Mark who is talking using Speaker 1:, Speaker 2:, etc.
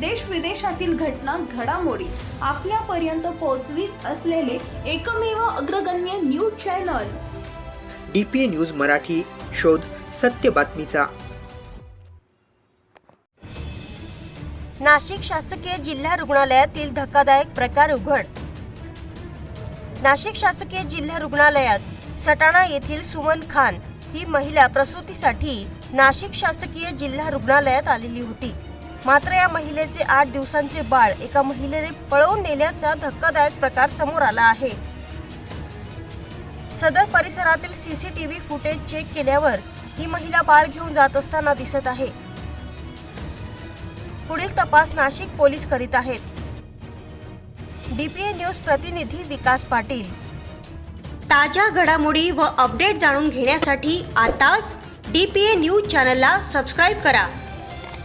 Speaker 1: देश विदेशातील घटना घडामोडी आपल्यापर्यंत पोहोचवीत असलेले एकमेव अग्रगण्य news channel.
Speaker 2: D P A news Marathi शोध सत्य बातमीचा.
Speaker 3: नाशिक शासकीय जिल्हा रुग्णालयातील धक्कादायक प्रकार उघड. नाशिक शासकीय जिल्हा रुग्णालयात सटाणा येथील सुमन खान ही महिला प्रसूतीसाठी नाशिक शासकीय जिल्हा रुग्णालयात आलेली होती. मात्र या महिलेचे आठ दिवसांचे बाळ एका महिलेने पळवून नेल्याचा धक्कादायक प्रकार समोर आला आहे. सदर परिसरातील सीसीटीव्ही फुटेज चेक केल्यावर ही महिला बाळ घेऊन जात असताना दिसत आहे. पुढील तपास नाशिक पोलीस करीत आहेत. डीपीए न्यूज प्रतिनिधी विकास पाटील. ताज्या घडामोडी व अपडेट जाणून घेण्यासाठी आताच डीपीए न्यूज चॅनलला सबस्क्राईब करा.